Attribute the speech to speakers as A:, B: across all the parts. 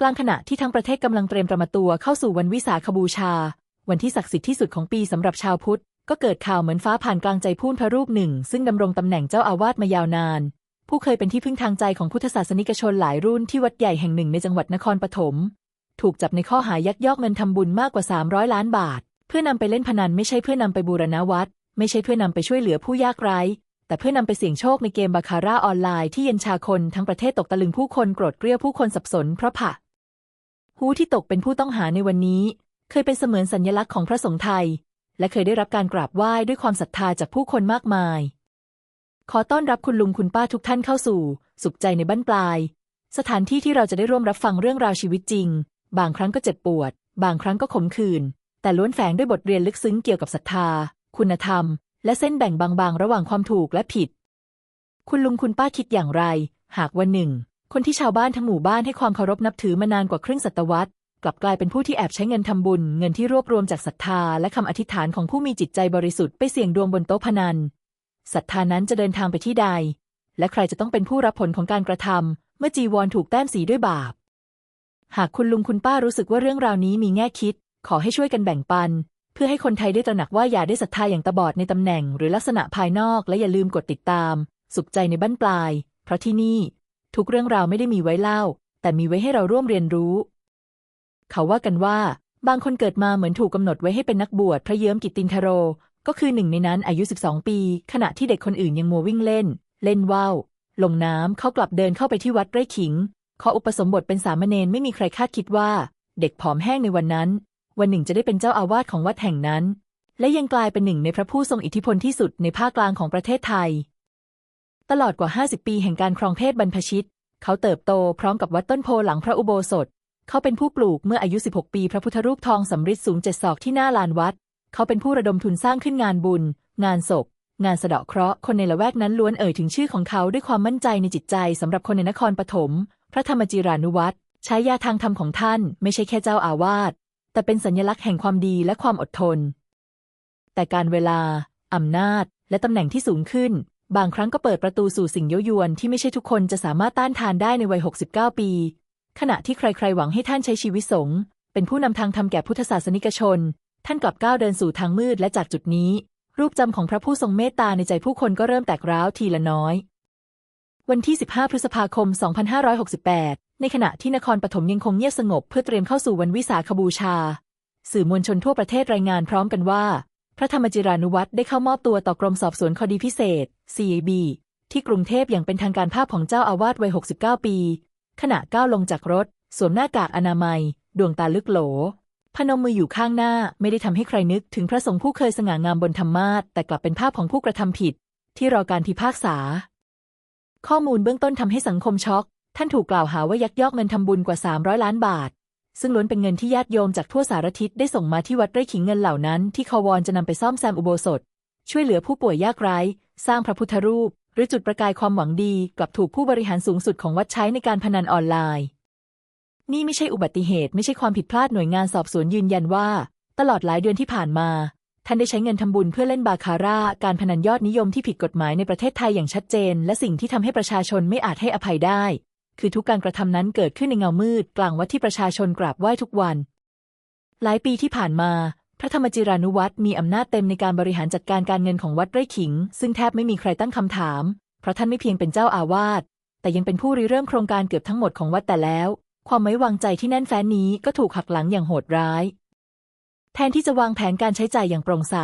A: กลางขณะที่ทั้งประเทศกำลังเตรียมประมาตัวเข้าสู่วันวิสาขบูชา วันที่ศักดิ์สิทธิ์ที่สุดของปีสำหรับชาวพุทธ ก็เกิดข่าวเหมือนฟ้าผ่านกลางใจพูนพระรูปหนึ่ง ซึ่งดำรงตำแหน่งเจ้าอาวาสมายาวนาน ผู้เคยเป็นที่พึ่งทางใจของพุทธศาสนิกชนหลายรุ่นที่วัดใหญ่แห่งหนึ่งในจังหวัดนครปฐมถูกจับในข้อหายักยอกเงินทำบุญมากกว่า 300 ล้านบาท เพื่อนำไปเล่นพนันไม่ใช่เพื่อนำไปบูรณะวัดไม่ใช่เพื่อนำไปช่วยเหลือผู้ยากไร้ แต่เพื่อนำไปเสี่ยงโชคในเกมบาคาร่าออนไลน์ที่เย็นชาคนทั้งประเทศตกตะลึงผู้คนโกรธเกรี้ยวผู้คนสับสนเพราะผะ ฮูที่ตกเป็นผู้ต้องหาในวันนี้ เคยเป็นเสมือนสัญลักษณ์ของพระสงฆ์ไทย และเคยได้รับการกราบไหว้ด้วยความศรัทธาจากผู้คนมากมาย ขอต้อนรับคุณลุงคุณป้าทุกท่านเข้าสู่ สุขใจในบ้านปลาย สถานที่ที่เราจะได้ร่วมรับฟังเรื่องราวชีวิตจริง บางครั้งก็เจ็บปวด บางครั้งก็ขมขื่นแต่ล้วนแฝงด้วยบทเรียนลึกซึ้งเกี่ยวกับศรัทธา คุณธรรม และเส้นแบ่งบางๆ ระหว่างความถูกและผิด คุณลุงคุณป้าคิดอย่างไร หากวันหนึ่ง คนที่ชาวบ้านทั้งหมู่บ้านให้ความเคารพนับถือมานานกว่าครึ่งศตวรรษ กลับกลายเป็นผู้ที่แอบใช้เงินทำบุญ เงินที่รวบรวมจากศรัทธาและคำอธิษฐานของผู้มีจิตใจบริสุทธิ์ไปเสี่ยงดวงบนโต๊ะพนันศรัทธานั้นจะเดินทางไปที่ใด และใครจะต้องเป็นผู้รับผลของการกระทำเมื่อจีวรถูกแต้มสีด้วยบาป หากคุณลุงคุณป้ารู้สึกว่าเรื่องราวนี้มีแง่คิด ขอให้ช่วยกันแบ่งปัน เพื่อให้คนไทยได้ตระหนักว่าอย่าได้ศรัทธาอย่างตาบอดในตำแหน่ง หรือลักษณะภายนอกและอย่าลืมกดติดตาม สุขใจในบ้านปลาย เพราะที่นี่ ทุกเรื่องราวไม่ได้มีไว้เล่า แต่มีไว้ให้เราร่วมเรียนรู้ เขาว่ากันว่า บางคนเกิดมาเหมือนถูกกำหนดไว้ให้เป็นนักบวชพระเยิ้มกิตตินทโร ก็คือหนึ่งในนั้นอายุ 12 ปี ขณะที่เด็กคนอื่นยังมัววิ่งเล่น เล่นว่าวลงน้ำเขากลับเดินเข้าไปที่วัดไร่ขิงขออุปสมบทเป็นสามเณรไม่มีใครคาดคิดว่า เด็กผอมแห้งในวันนั้น วันหนึ่งจะได้เป็นเจ้าอาวาสของวัดแห่งนั้น และยังกลายเป็นหนึ่งในพระผู้ทรงอิทธิพลที่สุดในภาคกลางของประเทศไทย ตลอดกว่า 50 ปีแห่งการครองเพศบรรพชิต เขาเติบโตพร้อมกับวัดต้นโพหลังพระอุโบสถ เขาเป็นผู้ปลูกเมื่ออายุ 16 ปี พระพุทธรูปทองสำริดสูงเจ็ดศอกที่หน้าลานวัด เขาเป็นผู้ระดมทุนสร้างขึ้นงานบุญ งานศพ งานสะเดาะเคราะห์คนในละแวกนั้นล้วนเอ่ยถึงชื่อของเขาด้วยความมั่นใจในจิตใจสำหรับคนในนครปฐมพระธรรมจิรานุวัตรใช้ยาทางธรรมของท่านไม่ใช่แค่เจ้าอาวาสแต่เป็นสัญลักษณ์แห่งความดีและความอดทน แต่การเวลาอำนาจ และตำแหน่งที่สูงขึ้น บางครั้งก็เปิดประตูสู่สิ่งเย้ายวนที่ไม่ใช่ทุกคนจะสามารถต้านทานได้ในวัย 69 ปี ขณะที่ใครๆ หวังให้ท่านใช้ชีวิตสงฆ์เป็นผู้นำทางธรรมแก่พุทธศาสนิกชน ท่านกลับก้าวเดินสู่ทางมืดและจากจุดนี้ รูปจำของพระผู้ทรงเมตตาในใจผู้คนก็เริ่มแตกร้าวทีละน้อย วันที่ 15 พฤษภาคม 2568 ในขณะที่นครปฐมยังคงเงียบสงบเพื่อเตรียมเข้าสู่วันวิสาขบูชา สื่อมวลชนทั่วประเทศรายงานพร้อมกันว่า พระธรรมจิรานุวัตรได้เข้ามอบตัวต่อกรมสอบสวนคดีพิเศษ CAB ที่กรุงเทพอย่างเป็นทางการภาพของเจ้าอาวาสวัย 69 ปี ขณะก้าวลงจากรถ สวมหน้ากากอนามัย ดวงตาลึกโหล พนมมืออยู่ข้างหน้าไม่ได้ทำให้ใครนึกถึงพระสงฆ์ผู้เคยสง่างามบนธรรมาสแต่กลับเป็นภาพของผู้กระทำผิด ที่รอการพิพากษา ข้อมูลเบื้องต้นทำให้สังคมช็อก ท่านถูกกล่าวหาว่ายักยอกเงินทำบุญกว่า 300 ล้านบาท ซึ่งล้วนเป็นเงินที่ญาติโยมจากทั่วสารทิศได้ส่งมาที่วัดไร่ขิงเงินเหล่านั้น ที่คาวอนจะนำไปซ่อมแซมอุโบสถ ช่วยเหลือผู้ป่วยยากไร้ สร้างพระพุทธรูป หรือจุดประกายความหวังดีกลับถูกผู้บริหารสูงสุดของวัดใช้ในการพนันออนไลน์ นี่ไม่ใช่อุบัติเหตุไม่ใช่ความผิดพลาดหน่วยงานสอบสวนยืนยันว่า ตลอดหลายเดือนที่ผ่านมาท่านได้ใช้เงินทำบุญเพื่อเล่นบาคาร่า การพนันยอดนิยมที่ผิดกฎหมายในประเทศไทยอย่างชัดเจน และสิ่งที่ทำให้ประชาชนไม่อาจให้อภัยได้ คือทุกการกระทำนั้นเกิดขึ้นในเงามืด กลางวัดที่ประชาชนกราบไหว้ทุกวัน หลายปีที่ผ่านมา พระธรรมจิรานุวัตรมีอำนาจเต็มในการบริหารจัดการการเงินของวัดไร่ขิง ซึ่งแทบไม่มีใครตั้งคำถาม เพราะท่านไม่เพียงเป็นเจ้าอาวาสแต่ยังเป็นผู้ริเริ่มโครงการเกือบทั้งหมดของวัดแต่แล้ว ความไว้วางใจที่แน่นแฟ้นนี้ก็ถูกหักหลังอย่างโหดร้าย แทนที่จะวางแผนการใช้จ่ายอย่างโปร่งใส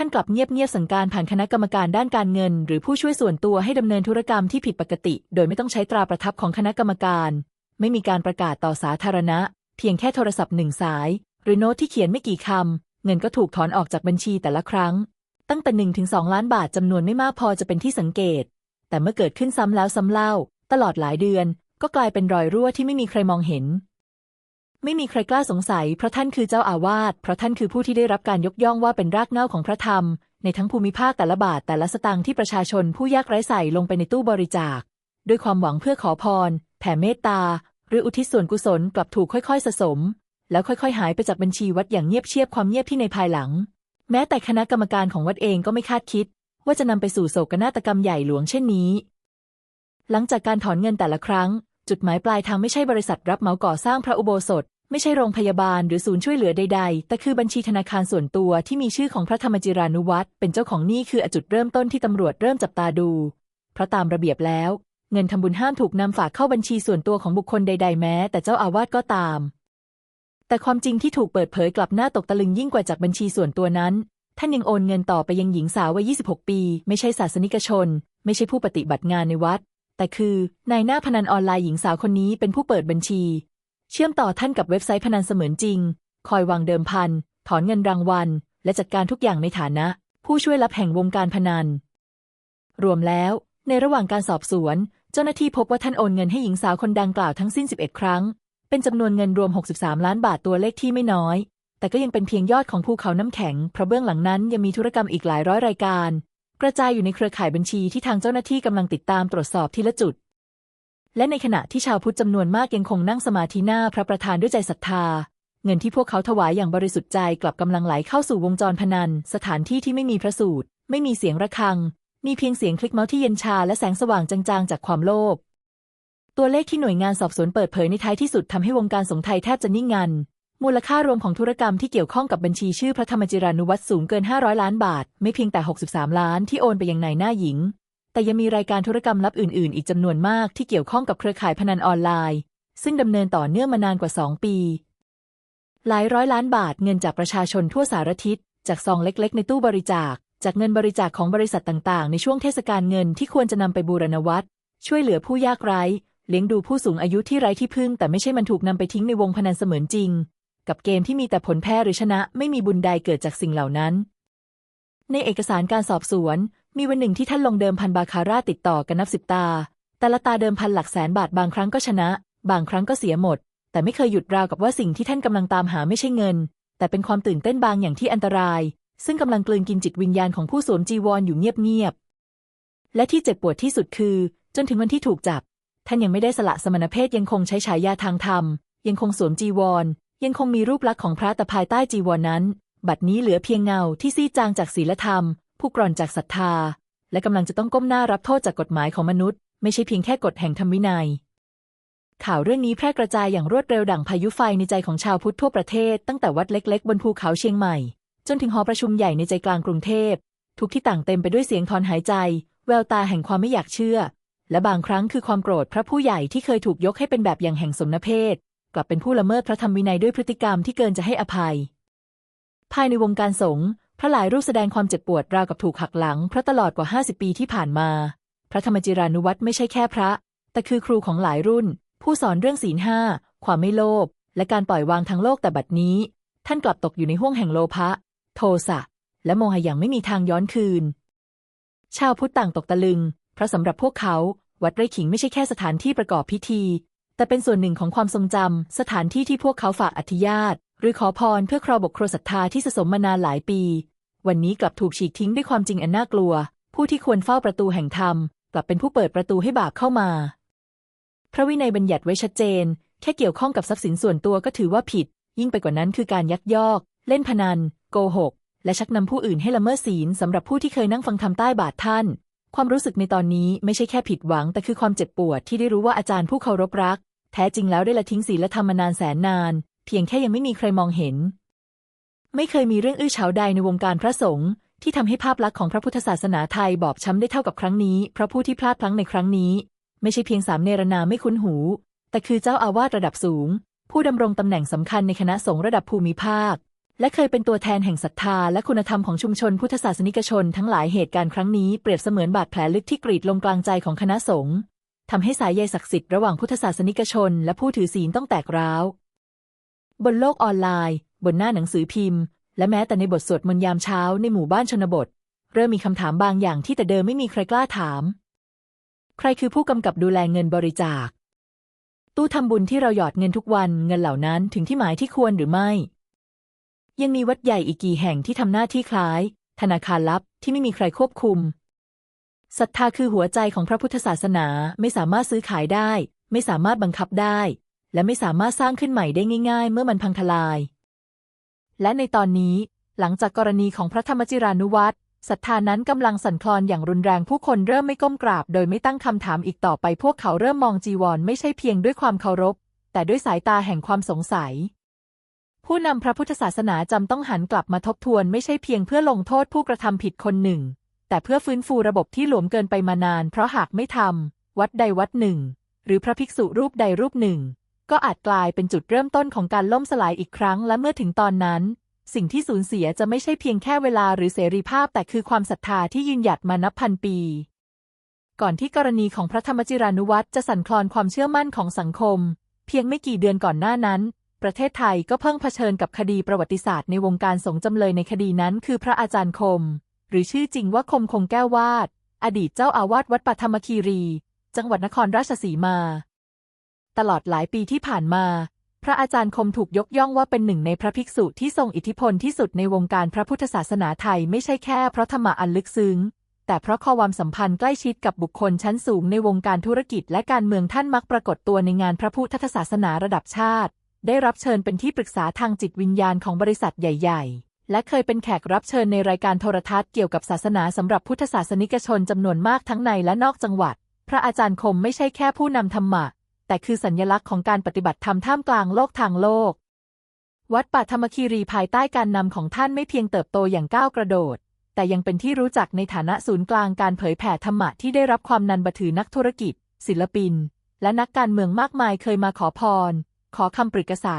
A: ท่านกลับเงียบๆสั่งการผ่านคณะกรรมการด้านการเงิน หรือผู้ช่วยส่วนตัวให้ดำเนินธุรกรรมที่ผิดปกติ โดยไม่ต้องใช้ตราประทับของคณะกรรมการ ไม่มีการประกาศต่อสาธารณะ เพียงแค่โทรศัพท์หนึ่งสาย หรือโน้ตที่เขียนไม่กี่คำเงินก็ถูกถอนออกจากบัญชีแต่ละครั้ง ตั้งแต่หนึ่งถึงสองล้านบาทจำนวนไม่มากพอจะเป็นที่สังเกต แต่เมื่อเกิดขึ้นซ้ำแล้วซ้ำเล่า ตลอดหลายเดือน ก็กลายเป็นรอยรั่วที่ไม่มีใครมองเห็น ไม่มีใครกล้าสงสัยเพราะท่านคือเจ้าอาวาสเพราะท่านคือผู้ที่ได้รับการยกย่องว่าเป็นรากเหง้าของพระธรรม ในทั้งภูมิภาคแต่ละบาทแต่ละสตางค์ที่ประชาชนผู้ยากไร้ใส่ลงไปในตู้บริจาค ด้วยความหวังเพื่อขอพร แผ่เมตตา หรืออุทิศส่วนกุศลกลับถูกค่อยๆสะสม แล้วค่อยๆ หายไปจากบัญชีวัดอย่างเงียบเชียบความเงียบที่ในภายหลัง แม้แต่คณะกรรมการของวัดเองก็ไม่คาดคิด ว่าจะนำไปสู่โศกนาฏกรรมใหญ่หลวงเช่นนี้ หลังจากการถอนเงินแต่ละครั้ง จุดหมายปลายทางไม่ใช่บริษัทรับเหมาก่อสร้างพระอุโบสถ ไม่ใช่โรงพยาบาลหรือศูนย์ช่วยเหลือใดๆ แต่คือบัญชีธนาคารส่วนตัวที่มีชื่อของพระธรรมจิรานุวัตรเป็นเจ้าของนี้คือจุดเริ่มต้นที่ตำรวจเริ่มจับตาดู เพราะตามระเบียบแล้ว เงินทำบุญห้ามถูกนำฝากเข้าบัญชีส่วนตัวของบุคคลใด ๆ แม้ แต่เจ้าอาวาสก็ตาม แต่ความจริงที่ถูกเปิดเผยกลับหน้าตกตะลึงยิ่งกว่าจากบัญชีส่วนตัวนั้นท่านยังโอนเงินต่อไปยังหญิงสาววัย 26 ปี ไม่ใช่ศาสนิกชน ไม่ใช่ผู้ปฏิบัติงานในวัด แต่คือนายหน้าพนันออนไลน์หญิงสาวคนนี้เป็นผู้เปิดบัญชี เชื่อมต่อท่านกับเว็บไซต์พนันเสมือนจริง คอยวางเดิมพัน ถอนเงินรางวัล และจัดการทุกอย่างในฐานะ ผู้ช่วยลับแห่งวงการพนัน รวมแล้ว ในระหว่างการสอบสวน เจ้าหน้าที่พบว่าท่านโอนเงินให้หญิงสาวคนดังกล่าวทั้งสิ้น 11 ครั้ง เป็นจำนวนเงินรวม 63 ล้านบาทตัวเลขที่ไม่น้อย แต่ก็ยังเป็นเพียงยอดของภูเขาน้ำแข็งเพราะเบื้องหลังนั้นยังมีธุรกรรมอีกหลายร้อยรายการ กระจายอยู่ในเครือข่ายบัญชีที่ทางเจ้าหน้าที่กำลังติดตามตรวจสอบทีละจุด และในขณะที่ชาวพุทธจำนวนมากยังคงนั่งสมาธิหน้าพระประธานด้วยใจศรัทธา เงินที่พวกเขาถวายอย่างบริสุทธิ์ใจกลับกำลังไหลเข้าสู่วงจรพนัน สถานที่ที่ไม่มีพระสูตร ไม่มีเสียงระฆัง มีเพียงเสียงคลิกเมาส์ที่เย็นชาและแสงสว่างจางๆ จากความโลภตัวเลขที่หน่วยงานสอบสวนเปิดเผยในท้ายที่สุดทำให้วงการสงฆ์ไทยแทบจะนิ่งงัน มูลค่ารวมของธุรกรรมที่เกี่ยวข้องกับบัญชีชื่อพระธรรมจิรานุวัตรสูงเกิน 500 ล้านบาท ไม่เพียงแต่ 63 ล้านที่โอนไปยังนายหน้าหญิง แต่ยังมีรายการธุรกรรมลับอื่น ๆ อีกจำนวนมากที่เกี่ยวข้องกับเครือข่ายพนันออนไลน์ ซึ่งดำเนินต่อเนื่องมานานกว่า 2 ปี หลายร้อยล้านบาทเงินจากประชาชนทั่วสารทิศ จากซองเล็ก ๆ ในตู้บริจาค จากเงินบริจาคของบริษัทต่าง ๆ ในช่วงเทศกาลเงินที่ควรจะนำไปบูรณวัดช่วยเหลือผู้ยากไร้ เลี้ยงดูผู้สูงอายุที่ไร้ที่พึ่ง แต่ไม่ใช่มันถูกนำไปทิ้งในวงพนันเสมือนจริง กับเกมที่มีแต่ผลแพ้หรือชนะไม่มีบุญใดเกิดจากสิ่งเหล่านั้น ในเอกสารการสอบสวน มีวันหนึ่งที่ท่านลงเดิมพันบาคาร่าติดต่อกันนับสิบตา แต่ละตาเดิมพันหลักแสนบาทบางครั้งก็ชนะ บางครั้งก็เสียหมด แต่ไม่เคยหยุดราวกับว่าสิ่งที่ท่านกำลังตามหาไม่ใช่เงิน แต่เป็นความตื่นเต้นบางอย่างที่อันตราย ซึ่งกำลังกลืนกินจิตวิญญาณของผู้สวมจีวรออยู่เงียบๆและที่เจ็บปวดที่สุดคือ จนถึงวันที่ถูกจับท่านยังไม่ได้สละสมณเพศยังคงใช้ฉายาทางธรรม ยังคงสวมจีวร ยังคงมีรูปลักษณ์ของพระแต่ภายใต้จีวรนนั้น บัดนี้เหลือเพียงเงาที่ซีจางจากศีลธรรม ผู้กร่อนจากศรัทธา และกำลังจะต้องก้มหน้ารับโทษจากกฎหมายของมนุษย์ ไม่ใช่เพียงแค่กฎแห่งธรรมวินัย ข่าวเรื่องนี้แพร่กระจายอย่างรวดเร็วดั่งพายุไฟในใจของชาวพุทธทั่วประเทศ ตั้งแต่วัดเล็ก ๆ บนภูเขาเชียงใหม่ จนถึงหอประชุมใหญ่ในใจกลางกรุงเทพทุกที่ต่างเต็มไปด้วยเสียงถอนหายใจ แววตาแห่งความไม่อยากเชื่อ และบางครั้งคือความโกรธพระผู้ใหญ่ที่เคยถูกยกให้เป็นแบบอย่างแห่งสมณเพศ กลับเป็นผู้ละเมิดพระธรรมวินัยด้วยพฤติกรรมที่เกินจะให้อภัย ภายในวงการสงฆ์พระหลายรูปแสดงความเจ็บปวดราวกับถูกหักหลังเพราะตลอดกว่า 50 ปีที่ผ่านมา พระธรรมจิรานุวัตรไม่ใช่แค่พระ แต่คือครูของหลายรุ่น ผู้สอนเรื่องศีลห้าความไม่โลภและการปล่อยวางทางโลกแต่บัดนี้ ท่านกลับตกอยู่ในห้วงแห่งโลภะโทสะและโมหะอย่างไม่มีทางย้อนคืน ชาวพุทธต่างตกตะลึง เพราะสำหรับพวกเขา วัดไร่ขิงไม่ใช่แค่สถานที่ประกอบพิธี แต่เป็นส่วนหนึ่งของความทรงจำสถานที่ที่พวกเขาฝากอธิญาตหรือขอพรเพื่อครอบกครัวศรัทธาที่สะสมมานานหลายปี วันนี้กลับถูกฉีกทิ้งด้วยความจริงอันน่ากลัว ผู้ที่ควรเฝ้าประตูแห่งธรรม กลับเป็นผู้เปิดประตูให้บาปเข้ามา พระวินัยบัญญัติไว้ชัดเจน แค่เกี่ยวข้องกับทรัพย์สินส่วนตัวก็ถือว่าผิด ยิ่งไปกว่านั้นคือการยักยอก เล่นพนัน โกหก และชักนำผู้อื่นให้ละเมิดศีลสำหรับผู้ที่เคยนั่งฟังธรรมใต้บาทท่าน ความรู้สึกในตอนนี้ไม่ใช่แค่ผิดหวัง แต่คือความเจ็บปวดที่ได้รู้ว่าอาจารย์ผู้เคารพรัก แท้จริงแล้วได้ละทิ้งศีลและธรรมมานานแสนนาน เพียงแค่ยังไม่มีใครมองเห็น ไม่เคยมีเรื่องอื้อฉาวใดในวงการพระสงฆ์ที่ทำให้ภาพลักษณ์ของพระพุทธศาสนาไทยบอบช้ำได้เท่ากับครั้งนี้เพราะผู้ที่พลาดพลั้งในครั้งนี้ ไม่ใช่เพียงสามเนรนาไม่คุ้นหู แต่คือเจ้าอาวาสระดับสูง ผู้ดำรงตำแหน่งสำคัญในคณะสงฆ์ระดับภูมิภาค และเคยเป็นตัวแทนแห่งศรัทธาและคุณธรรมของชุมชนพุทธศาสนิกชนทั้งหลายเหตุการณ์ครั้งนี้เปรียบเสมือนบาดแผลลึกที่กรีดลงกลางใจของคณะสงฆ์ ทำให้สายใยศักดิ์สิทธิ์ระหว่างพุทธศาสนิกชน และผู้ถือศีลต้องแตกร้าว บนโลกออนไลน์ บนหน้าหนังสือพิมพ์ และแม้แต่ในบทสวดมนต์ยามเช้าในหมู่บ้านชนบท เริ่มมีคำถามบางอย่างที่แต่เดิมไม่มีใครกล้าถาม ใครคือผู้กำกับดูแลเงินบริจาค ตู้ทำบุญที่เราหยอดเงินทุกวันเงินเหล่านั้นถึงที่หมายที่ควรหรือไม่ ยังมีวัดใหญ่อีกกี่แห่งที่ทำหน้าที่คล้าย ธนาคารลับที่ไม่มีใครควบคุม ศรัทธาคือหัวใจของพระพุทธศาสนาไม่สามารถซื้อขายได้ ไม่สามารถบังคับได้ และไม่สามารถสร้างขึ้นใหม่ได้ง่าย ๆ เมื่อมันพังทลาย และในตอนนี้ หลังจากกรณีของพระธรรมจิรานุวัตรศรัทธานั้นกำลังสั่นคลอนอย่างรุนแรงผู้คนเริ่มไม่ก้มกราบ โดยไม่ตั้งคำถามอีกต่อไปพวกเขาเริ่มมองจีวรไม่ใช่เพียงด้วยความเคารพ แต่ด้วยสายตาแห่งความสงสัย ผู้นำพระพุทธศาสนาจำต้องหันกลับมาทบทวนไม่ใช่เพียงเพื่อลงโทษผู้กระทำผิดคนหนึ่ง แต่เพื่อฟื้นฟูระบบที่หลวมเกินไปมานาน เพราะหากไม่ทำวัดใดวัดหนึ่ง หรือพระภิกษุรูปใดรูปหนึ่ง ก็อาจกลายเป็นจุดเริ่มต้นของการล่มสลายอีกครั้งและเมื่อถึงตอนนั้น สิ่งที่สูญเสียจะไม่ใช่เพียงแค่เวลาหรือเสรีภาพ แต่คือความศรัทธาที่ยืนหยัดมานับพันปี ก่อนที่กรณีของพระธรรมจิรานุวัตรจะสั่นคลอนความเชื่อมั่นของสังคม เพียงไม่กี่เดือนก่อนหน้านั้นประเทศไทยก็เพิ่งเผชิญกับคดีประวัติศาสตร์ในวงการสงฆ์จำเลยในคดีนั้นคือพระอาจารย์คม หรือชื่อจริงว่าคมคงแก้ววาด อดีตเจ้าอาวาสวัดปัทมคีรี จังหวัดนครราชสีมา ตลอดหลายปีที่ผ่านมา พระอาจารย์คมถูกยกย่องว่าเป็นหนึ่งในพระภิกษุที่ทรงอิทธิพลที่สุดในวงการพระพุทธศาสนาไทยไม่ใช่แค่เพราะธรรมะอันลึกซึ้งแต่เพราะความสัมพันธ์ใกล้ชิดกับบุคคลชั้นสูงในวงการธุรกิจและการเมืองท่านมักปรากฏตัวในงานพระพุทธศาสนาระดับชาติ ได้รับเชิญเป็นที่ปรึกษาทางจิตวิญญาณของบริษัทใหญ่ ๆ และเคยเป็นแขกรับเชิญในรายการโทรทัศน์เกี่ยวกับศาสนาสำหรับพุทธศาสนิกชนจำนวนมากทั้งในและนอกจังหวัด พระอาจารย์คมไม่ใช่แค่ผู้นำธรรมะ แต่คือสัญญลักษณ์ของการปฏิบัติธรรมท่ามกลางโลกทางโลก วัดป่าธรรมคีรีภายใต้การนำของท่านไม่เพียงเติบโตอย่างก้าวกระโดด แต่ยังเป็นที่รู้จักในฐานะศูนย์กลางการเผยแผ่ธรรมะที่ได้รับความนันบถือนักธุรกิจ ศิลปิน และนักการเมืองมากมายเคยมาขอพร ขอคำปรึกษา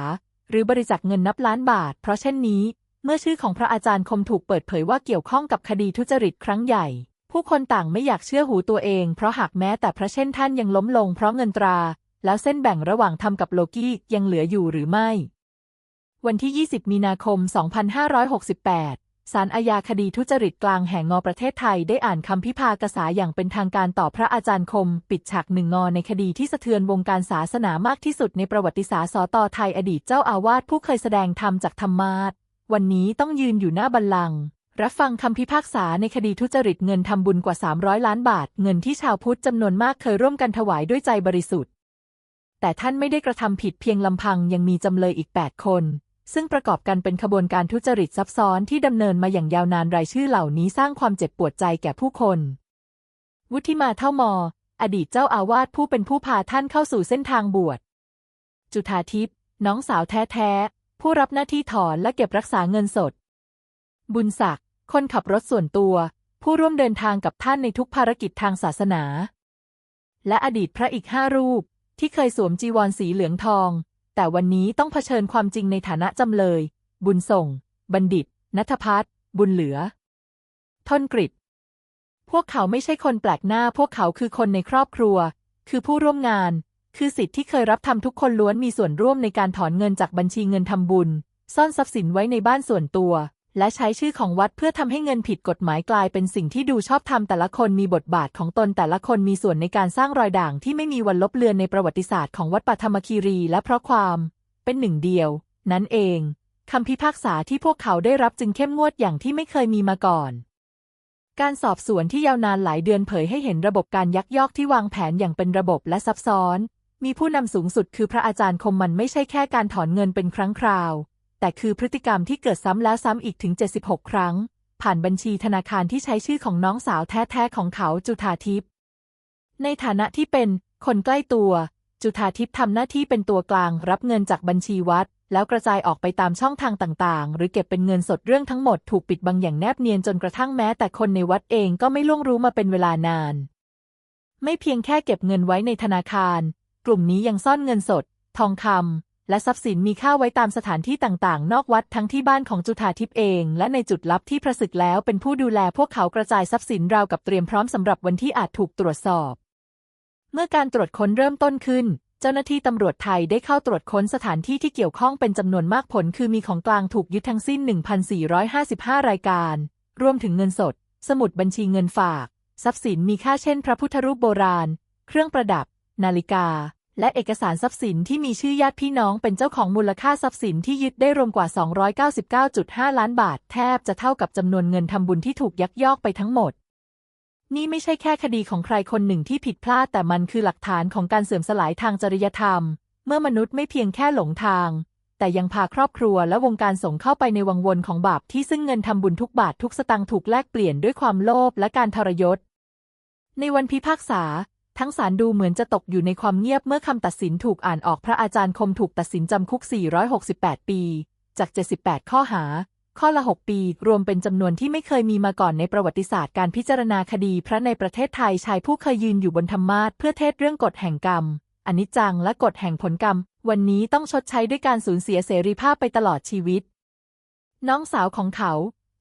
A: หรือบริจาคเงินนับล้านบาท เพราะเช่นนี้ เมื่อชื่อของพระอาจารย์คมถูกเปิดเผยว่าเกี่ยวข้องกับคดีทุจริตครั้งใหญ่ ผู้คนต่างไม่อยากเชื่อหูตัวเอง เพราะหากแม้แต่พระเช่นท่านยังล้มลงเพราะเงินตรา แล้วเส้นแบ่งระหว่างธรรมกับโลกียังเหลืออยู่หรือไม่ วันที่ 20 มีนาคม 2568 ศาลอาญาคดีทุจริตกลางแห่งงอประเทศไทยได้อ่านคำพิพากษาอย่างเป็นทางการต่อพระอาจารย์คม ปิดฉากหนึ่งงอในคดีที่สะเทือนวงการศาสนามากที่สุดในประวัติศาสตร์สตไทยอดีตเจ้าอาวาสผู้เคยแสดงธรรมจากธรรมาส วันนี้ต้องยืนอยู่หน้าบัลลังก์รับฟังคำพิพากษาในคดีทุจริตเงินทำบุญกว่า 300 ล้านบาท เงินที่ชาวพุทธจำนวนมากเคยร่วมกันถวายด้วยใจบริสุทธิ์ แต่ท่านไม่ได้กระทำผิดเพียงลำพังยังมีจำเลยอีก 8 คน ซึ่งประกอบกันเป็นขบวนการทุจริตซับซ้อนที่ดำเนินมาอย่างยาวนานรายชื่อเหล่านี้สร้างความเจ็บปวดใจแก่ผู้คน วุฒิมาเท่ามอ อดีตเจ้าอาวาสผู้เป็นผู้พาท่านเข้าสู่เส้นทางบวช จุธาทิพย์น้องสาวแท้ ผู้รับหน้าที่ถอนและเก็บรักษาเงินสด บุญศักดิ์ คนขับรถส่วนตัว ผู้ร่วมเดินทางกับท่านในทุกภารกิจทางศาสนา และอดีตพระอีกห้ารูป ที่เคยสวมจีวรสีเหลืองทอง แต่วันนี้ต้องเผชิญความจริงในฐานะจำเลย บุญส่ง บัณฑิต นัทพัฒน์บุญเหลือทนกฤษพวกเขาไม่ใช่คนแปลกหน้า พวกเขาคือคนในครอบครัว คือผู้ร่วมงาน คือสิทธิ์ที่เคยรับทำทุกคนล้วนมีส่วนร่วมในการถอนเงินจากบัญชีเงินทำบุญ ซ่อนทรัพย์สินไว้ในบ้านส่วนตัว และใช้ชื่อของวัดเพื่อทำให้เงินผิดกฎหมายกลายเป็นสิ่งที่ดูชอบธรรมแต่ละคนมีบทบาทของตนแต่ละคนมีส่วนในการสร้างรอยด่างที่ไม่มีวันลบเลือนในประวัติศาสตร์ของวัดปัทมคีรีและเพราะความ เป็นหนึ่งเดียว นั้นเองคำพิพากษาที่พวกเขาได้รับจึงเข้มงวดอย่างที่ไม่เคยมีมาก่อนการสอบสวนที่ยาวนานหลายเดือนเผยให้เห็นระบบการยักยอกที่วางแผนอย่างเป็นระบบและซับซ้อน มีผู้นำสูงสุดคือพระอาจารย์คมมันไม่ใช่แค่การถอนเงินเป็นครั้งคราว แต่คือพฤติกรรมที่เกิดซ้ำแล้วซ้ำอีกถึง 76 ครั้ง ผ่านบัญชีธนาคารที่ใช้ชื่อของน้องสาวแท้ๆของเขาจุธาทิพย์ในฐานะที่เป็นคนใกล้ตัว จุธาทิพย์ทำหน้าที่เป็นตัวกลางรับเงินจากบัญชีวัด แล้วกระจายออกไปตามช่องทางต่างๆ หรือเก็บเป็นเงินสดเรื่องทั้งหมดถูกปิดบังอย่างแนบเนียนจนกระทั่งแม้ แต่คนในวัดเองก็ไม่ล่วงรู้มาเป็นเวลานาน ไม่เพียงแค่เก็บเงินไว้ในธนาคาร ลุ่มนี้ยังซ่อนเงินสด ทองคำและทรัพย์สินมีค่าไว้ตามสถานที่ต่างๆ นอกวัดทั้งที่บ้านของจุธาทิพย์เอง และในจุดลับที่พระศึกแล้วเป็นผู้ดูแลพวกเขากระจายทรัพย์สินราวกับเตรียมพร้อมสำหรับวันที่อาจถูกตรวจสอบ เมื่อการตรวจค้นเริ่มต้นขึ้นเจ้าหน้าที่ตำรวจไทยได้เข้าตรวจค้นสถานที่ที่เกี่ยวข้องเป็นจำนวนมากผลคือมีของกลางถูกยึดทั้งสิ้น 1,455 รายการ รวมถึงเงินสด สมุดบัญชีเงินฝาก ทรัพย์สินมีค่าเช่น พระพุทธรูปโบราณ เครื่องประดับ นาฬิกา และเอกสารทรัพย์สินที่มีชื่อญาติพี่น้องเป็นเจ้าของมูลค่าทรัพย์สินที่ยึดได้รวมกว่า 299.5 ล้านบาท แทบจะเท่ากับจำนวนเงินทำบุญที่ถูกยักยอกไปทั้งหมด นี่ไม่ใช่แค่คดีของใครคนหนึ่งที่ผิดพลาด แต่มันคือหลักฐานของการเสื่อมสลายทางจริยธรรม เมื่อมนุษย์ไม่เพียงแค่หลงทาง แต่ยังพาครอบครัวและวงการสงฆ์เข้าไปในวังวนของบาปที่ซึ่งเงินทำบุญทุกบาททุกสตางค์ถูกแลกเปลี่ยนด้วยความโลภและการทรยศในวันพิพากษา ทั้งศาลดูเหมือนจะตกอยู่ในความเงียบเมื่อคำตัดสินถูกอ่านออกพระอาจารย์คมถูกตัดสินจำคุก 468 ปี จาก 78 ข้อหา ข้อละ 6 ปี รวมเป็นจำนวนที่ไม่เคยมีมาก่อนในประวัติศาสตร์การพิจารณาคดีพระในประเทศไทยชายผู้เคยยืนอยู่บนธรรมาสเพื่อเทศเรื่องกฎแห่งกรรมอนิจจังและกฎแห่งผลกรรม วันนี้ต้องชดใช้ด้วยการสูญเสียเสรีภาพไปตลอดชีวิต น้องสาวของเขา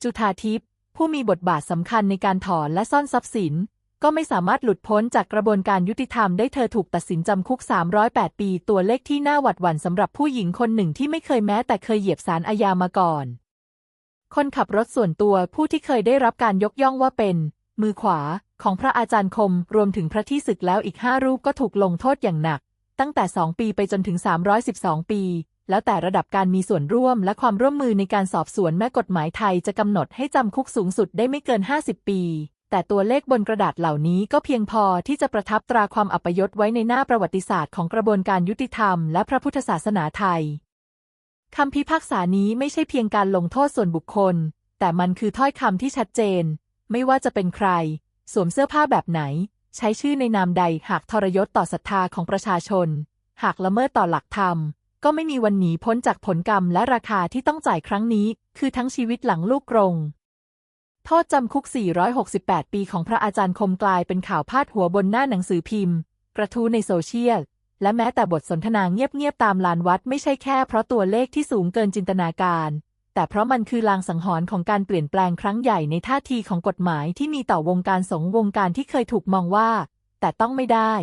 A: จุธาทิพย์ผู้มีบทบาทสำคัญในการถอนและซ่อนทรัพย์สิน ก็ไม่สามารถหลุดพ้นจากกระบวนการยุติธรรมได้เธอถูกตัดสินจำคุก 308 ปี ตัวเลขที่น่าหวาดหวั่นสำหรับผู้หญิงคนหนึ่งที่ไม่เคยแม้แต่เคยเหยียบสารอาญามาก่อน คนขับรถส่วนตัวผู้ที่เคยได้รับการยกย่องว่าเป็น มือขวาของพระอาจารย์คม รวมถึงพระที่ศึกแล้วอีกห้ารูปก็ถูกลงโทษอย่างหนัก ตั้งแต่ 2 ปีไปจนถึง 312 ปี แล้วแต่ระดับการมีส่วนร่วมและความร่วมมือในการสอบสวนแม้กฎหมายไทยจะกำหนดให้จำคุกสูงสุดได้ไม่เกิน 50 ปี แต่ตัวเลขบนกระดาษเหล่านี้ก็เพียงพอที่จะประทับตราความอัปยศไว้ในหน้าประวัติศาสตร์ของกระบวนการยุติธรรมและพระพุทธศาสนาไทยคำพิพากษานี้ไม่ใช่เพียงการลงโทษส่วนบุคคล แต่มันคือถ้อยคำที่ชัดเจน ไม่ว่าจะเป็นใคร สวมเสื้อผ้าแบบไหน ใช้ชื่อในนามใดหากทรยศต่อศรัทธาของประชาชน หากละเมิดต่อหลักธรรม ก็ไม่มีวันหนีพ้นจากผลกรรมและราคาที่ต้องจ่ายครั้งนี้ คือทั้งชีวิตหลังลูกกรง โทษจำคุก 468 ปีของพระอาจารย์คมกลายเป็นข่าวพาดหัวบนหน้าหนังสือพิมพ์ กระทู้ในโซเชียล และแม้แต่บทสนทนาเงียบๆตามลานวัดไม่ใช่แค่เพราะตัวเลขที่สูงเกินจินตนาการ แต่เพราะมันคือลางสังหรณ์ของการเปลี่ยนแปลงครั้งใหญ่ในท่าทีของกฎหมายที่มีต่อวงการสงวงการที่เคยถูกมองว่า แต่ต้องไม่ได้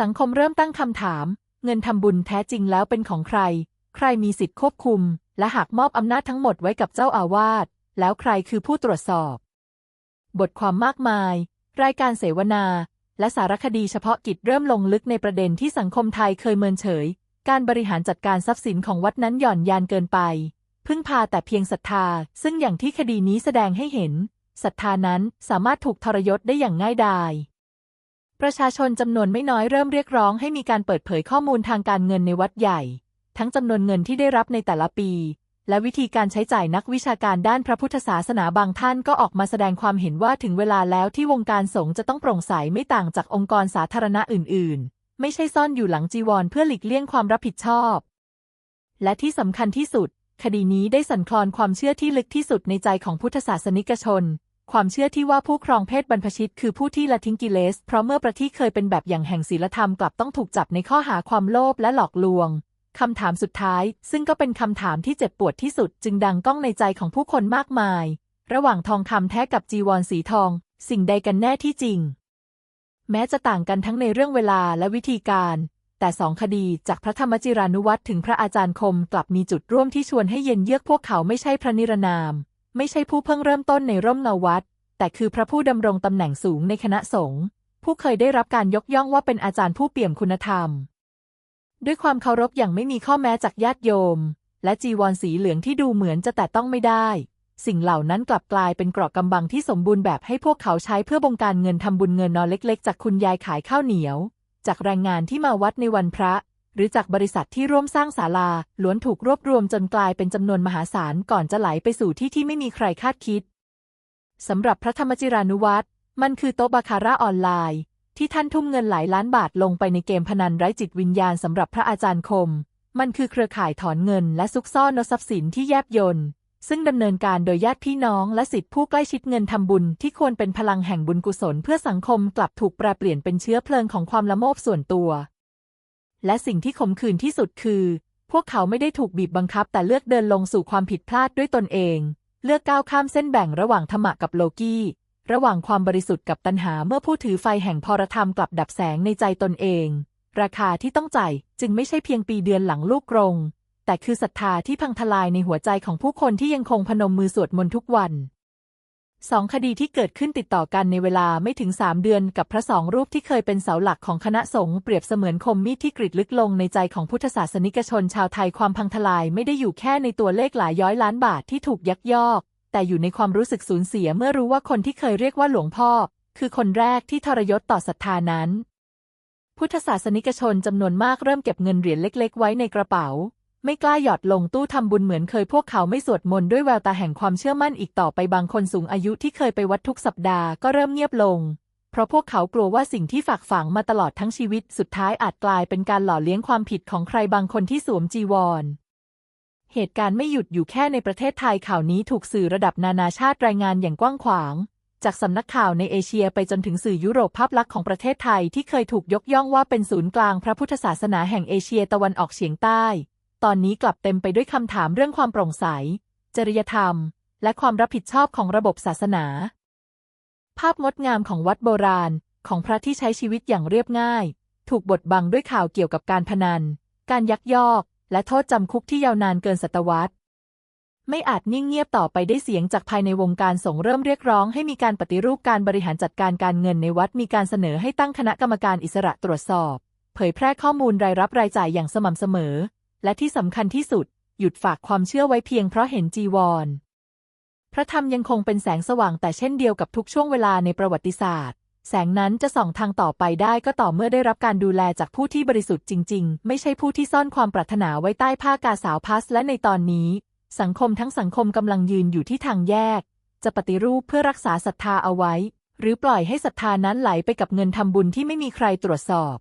A: สังคมเริ่มตั้งคำถาม เงินทำบุญแท้จริงแล้วเป็นของใคร ใครมีสิทธิ์ควบคุม และหากมอบอำนาจทั้งหมดไว้กับเจ้าอาวาส แล้วใครคือผู้ตรวจสอบ บทความมากมาย รายการเสวนา และสารคดีเฉพาะกิจเริ่มลงลึกในประเด็นที่สังคมไทยเคยเมินเฉย การบริหารจัดการทรัพย์สินของวัดนั้นหย่อนยานเกินไป พึ่งพาแต่เพียงศรัทธา ซึ่งอย่างที่คดีนี้แสดงให้เห็นศรัทธานั้นสามารถถูกทรยศได้อย่างง่ายดายประชาชนจำนวนไม่น้อยเริ่มเรียกร้องให้มีการเปิดเผยข้อมูลทางการเงินในวัดใหญ่ ทั้งจำนวนเงินที่ได้รับในแต่ละปี และวิธีการใช้จ่ายนักวิชาการด้านพระพุทธศาสนาบางท่านก็ออกมาแสดงความเห็นว่าถึงเวลาแล้วที่วงการสงฆ์จะต้องโปร่งใสไม่ต่างจากองค์กรสาธารณะอื่น ๆ ไม่ใช่ซ่อนอยู่หลังจีวรเพื่อหลีกเลี่ยงความรับผิดชอบ และที่สำคัญที่สุด คดีนี้ได้สั่นคลอนความเชื่อที่ลึกที่สุดในใจของพุทธศาสนิกชน ความเชื่อที่ว่าผู้ครองเพศบรรพชิตคือผู้ที่ละทิ้งกิเลส เพราะเมื่อประที่เคยเป็นแบบอย่างแห่งศีลธรรมกลับต้องถูกจับในข้อหาความโลภและหลอกลวง คำถามสุดท้าย ซึ่งก็เป็นคำถามที่เจ็บปวดที่สุด จึงดังก้องในใจของผู้คนมากมาย ระหว่างทองคำแท้กับจีวรสีทอง สิ่งใดกันแน่ที่จริง แม้จะต่างกันทั้งในเรื่องเวลาและวิธีการ แต่สองคดีจากพระธรรมจิรานุวัตรถึงพระอาจารย์คมกลับมีจุดร่วมที่ชวนให้เย็นเยือกพวกเขาไม่ใช่พระนิรนาม ไม่ใช่ผู้เพิ่งเริ่มต้นในร่มเงาวัด แต่คือพระผู้ดำรงตำแหน่งสูงในคณะสงฆ์ผู้เคยได้รับการยกย่องว่าเป็นอาจารย์ผู้เปี่ยมคุณธรรม ด้วยความเคารพอย่างไม่มีข้อแม้จากญาติโยม และจีวรสีเหลืองที่ดูเหมือนจะแต่ต้องไม่ได้ สิ่งเหล่านั้นกลับกลายเป็นเกราะกำบังที่สมบูรณ์แบบให้พวกเขาใช้เพื่อบงการเงินทำบุญเงินนอนเล็กๆ จากคุณยายขายข้าวเหนียว จากแรงงานที่มาวัดในวันพระ หรือจากบริษัทที่ร่วมสร้างศาลาล้วนถูกรวบรวมจนกลายเป็นจำนวนมหาศาลก่อนจะไหลไปสู่ที่ที่ไม่มีใครคาดคิดสำหรับพระธรรมจิรานุวัตรมันคือโตบาคาร่าออนไลน์ ที่ท่านทุ่มเงินหลายล้านบาทลงไปในเกมพนันไร้จิตวิญญาณสำหรับพระอาจารย์คม มันคือเครือข่ายถอนเงินและซุกซ่อนทรัพย์สินที่แยบยลซึ่งดำเนินการโดยญาติพี่น้องและสิทธิผู้ใกล้ชิดเงินทำบุญที่ควรเป็นพลังแห่งบุญกุศลเพื่อสังคมกลับถูกแปรเปลี่ยนเป็นเชื้อเพลิงของความละโมบส่วนตัว และสิ่งที่ขมขื่นที่สุดคือ พวกเขาไม่ได้ถูกบีบบังคับ แต่เลือกเดินลงสู่ความผิดพลาดด้วยตนเอง เลือกก้าวข้ามเส้นแบ่งระหว่างธรรมะกับโลกี ระหว่างความบริสุทธิ์กับตัณหาเมื่อผู้ถือไฟแห่งพรธรรมกลับดับแสงในใจตนเอง ราคาที่ต้องจ่ายจึงไม่ใช่เพียงปีเดือนหลังลูกกรง แต่คือศรัทธาที่พังทลายในหัวใจของผู้คนที่ยังคงพนมมือสวดมนต์ทุกวันสองคดีที่เกิดขึ้นติดต่อกันในเวลาไม่ถึงสามเดือนกับพระสองรูปที่เคยเป็นเสาหลักของคณะสงฆ์เปรียบเสมือนคมมีดที่กรีดลึกลงในใจของพุทธศาสนิกชนชาวไทยความพังทลายไม่ได้อยู่แค่ในตัวเลขหลายย้อยล้านบาทที่ถูกยักยอก แต่อยู่ในความรู้สึกสูญเสียเมื่อรู้ว่าคนที่เคยเรียกว่าหลวงพ่อ คือคนแรกที่ทรยศต่อศรัทธานั้น พุทธศาสนิกชนจำนวนมากเริ่มเก็บเงินเหรียญเล็ก ๆ ไว้ในกระเป๋า ไม่กล้าหยอดลงตู้ทำบุญเหมือนเคยพวกเขาไม่สวดมนต์ด้วยแววตาแห่งความเชื่อมั่นอีกต่อไปบางคนสูงอายุที่เคยไปวัดทุกสัปดาห์ก็เริ่มเงียบลงเพราะพวกเขากลัวว่าสิ่งที่ฝากฝังมาตลอดทั้งชีวิตสุดท้ายอาจกลายเป็นการหล่อเลี้ยงความผิดของใครบางคนที่สวมจีวร เหตุการณ์ไม่หยุดอยู่แค่ในประเทศไทยข่าวนี้ถูกสื่อระดับนานาชาติรายงานอย่างกว้างขวาง จากสำนักข่าวในเอเชียไปจนถึงสื่อยุโรปภาพลักษณ์ของประเทศไทยที่เคยถูกยกย่องว่าเป็นศูนย์กลางพระพุทธศาสนาแห่งเอเชียตะวันออกเฉียงใต้ ตอนนี้กลับเต็มไปด้วยคำถามเรื่องความโปร่งใส จริยธรรม และความรับผิดชอบของระบบศาสนา ภาพงดงามของวัดโบราณ ของพระที่ใช้ชีวิตอย่างเรียบง่าย ถูกบดบังด้วยข่าวเกี่ยวกับการพนัน การยักยอก และโทษจำคุกที่ยาวนานเกินศตวรรษ ไม่อาจนิ่งเงียบต่อไปได้เสียงจากภายในวงการสงเริ่มเรียกร้องให้มีการปฏิรูปการบริหารจัดการการเงินในวัดมีการเสนอให้ตั้งคณะกรรมการอิสระตรวจสอบ เผยแพร่ข้อมูลรายรับรายจ่ายอย่างสม่ำเสมอ และที่สำคัญที่สุด หยุดฝากความเชื่อไว้เพียงเพราะเห็นจีวร พระธรรมยังคงเป็นแสงสว่างแต่เช่นเดียวกับทุกช่วงเวลาในประวัติศาสตร์ แสงนั้นจะส่องทางต่อไปได้ก็ต่อเมื่อได้รับการดูแลจากผู้ที่บริสุทธิ์จริง ๆ ไม่ใช่ผู้ที่ซ่อนความปรารถนาไว้ใต้ผ้ากาสาวพัสและในตอนนี้ สังคมทั้งสังคมกำลังยืนอยู่ที่ทางแยก จะปฏิรูปเพื่อรักษาศรัทธาเอาไว้ หรือปล่อยให้ศรัทธานั้นไหลไปกับเงินทำบุญที่ไม่มีใครตรวจสอบ